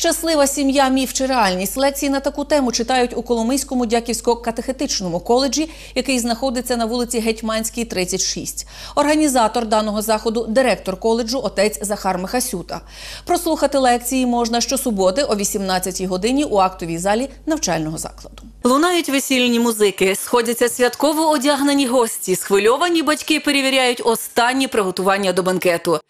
Щаслива сім'я, міф чи реальність. Лекції на таку тему читають у Коломийському дяківсько-катехетичному коледжі, який знаходиться на вулиці Гетьманській, 36. Організатор даного заходу директор коледжу отець Захар Михасюта. Прослухати лекції можна щосуботи о 18 годині у актовій залі навчального закладу. Лунають весільні музики, сходяться святково одягнені гості. Схвильовані батьки перевіряють останні приготування до банкету.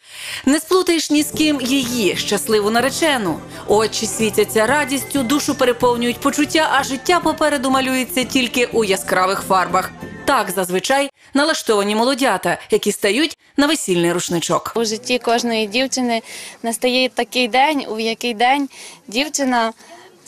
Не сплутаєш ні з ким її, щасливу наречену. Очі світяться радістю, душу переповнюють почуття, а життя попереду малюється тільки у яскравих фарбах. Так зазвичай налаштовані молодята, які стають на весільний рушничок. У житті кожної дівчини настає такий день, у який день дівчина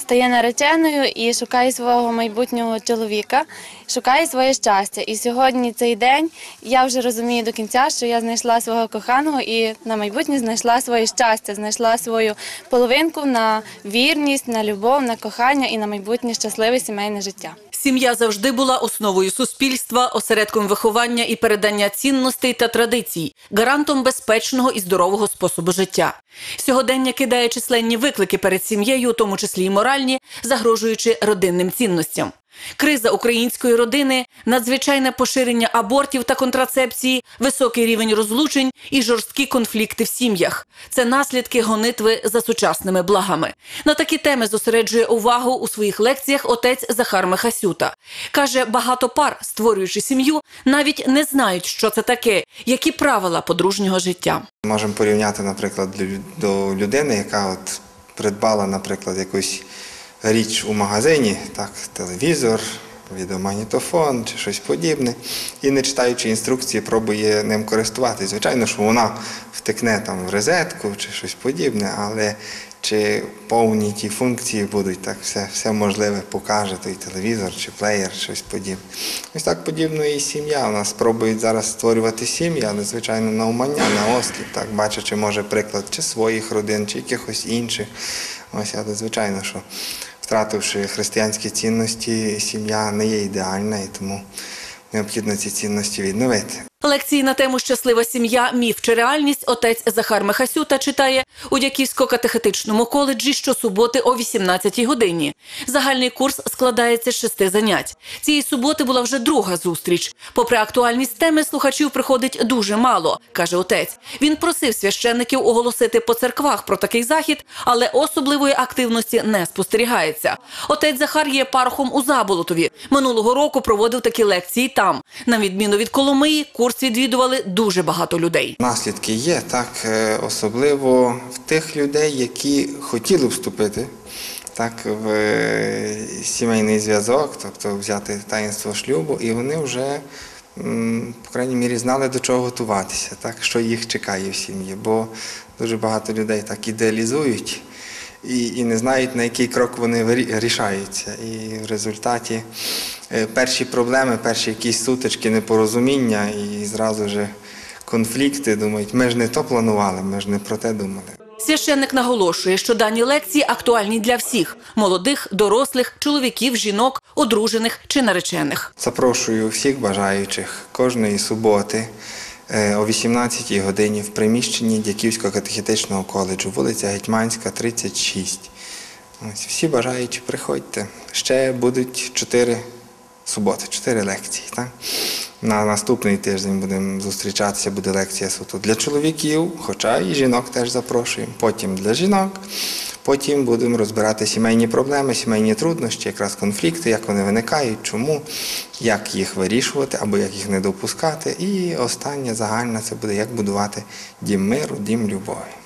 стає нареченою і шукає свого майбутнього чоловіка, шукає своє щастя. І сьогодні цей день я вже розумію до кінця, що я знайшла свого коханого і на майбутнє знайшла своє щастя, знайшла свою половинку на вірність, на любов, на кохання і на майбутнє щасливе сімейне життя. Сім'я завжди була основою суспільства, осередком виховання і передання цінностей та традицій, гарантом безпечного і здорового способу життя. Сьогодення кидає численні виклики перед сім'єю, у тому числі й моральні, загрожуючи родинним цінностям. Криза української родини, надзвичайне поширення абортів та контрацепції, високий рівень розлучень і жорсткі конфлікти в сім'ях це наслідки гонитви за сучасними благами. На такі теми зосереджує увагу у своїх лекціях отець Захар Михасюта. каже, багато пар, створюючи сім'ю, навіть не знають, що це таке, які правила подружнього життя. Можемо порівняти, наприклад, до людини, яка от придбала, наприклад, якусь річ у магазині, так, телевізор, відеомагнітофон чи щось подібне, і не читаючи інструкції, пробує ним користуватись. Звичайно, що вона втекне там в розетку чи щось подібне, але чи повні ті функції будуть, так все, все можливе покаже той телевізор чи плеєр, щось подібне. Ось так подібно і сім'я. У нас спробують зараз створювати сім'ї, але звичайно на умання, на осліп, так бачачи, може, приклад чи своїх родин, чи якихось інших. Ось, але звичайно, що втративши християнські цінності, сім'я не є ідеальна і тому необхідно ці цінності відновити. Лекції на тему Щаслива сім'я, міф чи реальність отець Захар Михасюта читає у Дяківсько-катехетичному коледжі щосуботи о 18-й годині. Загальний курс складається з шести занять. Цієї суботи була вже друга зустріч. Попри актуальність теми, слухачів приходить дуже мало, каже отець. Він просив священників оголосити по церквах про такий захід, але особливої активності не спостерігається. Отець Захар є парохом у Заболотові. Минулого року проводив такі лекції там. На відміну від Коломиї, курс відвідували дуже багато людей. Наслідки є, так, е, особливо в тих людей, які хотіли вступити так, в е, сімейний зв'язок, тобто взяти таїнство шлюбу, і вони вже, по крайній мірі, знали до чого готуватися, так, що їх чекає в сім'ї. Бо дуже багато людей так ідеалізують і, і не знають, на який крок вони рішаються. І в результаті е, перші проблеми, перші якісь сутички, непорозуміння і зразу же конфлікти думають, ми ж не то планували, ми ж не про те думали. Священник наголошує, що дані лекції актуальні для всіх молодих, дорослих, чоловіків, жінок, одружених чи наречених. Запрошую всіх бажаючих кожної суботи о 18 годині в приміщенні Дяківського катехітичного коледжу, вулиця Гетьманська, 36. Ось, всі бажаючі, приходьте. Ще будуть чотири суботи, чотири лекції. Так? На наступний тиждень будемо зустрічатися, буде лекція суто для чоловіків, хоча і жінок теж запрошуємо. Потім для жінок. Потім будемо розбирати сімейні проблеми, сімейні труднощі, якраз конфлікти, як вони виникають, чому, як їх вирішувати або як їх не допускати. І останнє загальне це буде як будувати дім миру, дім любові.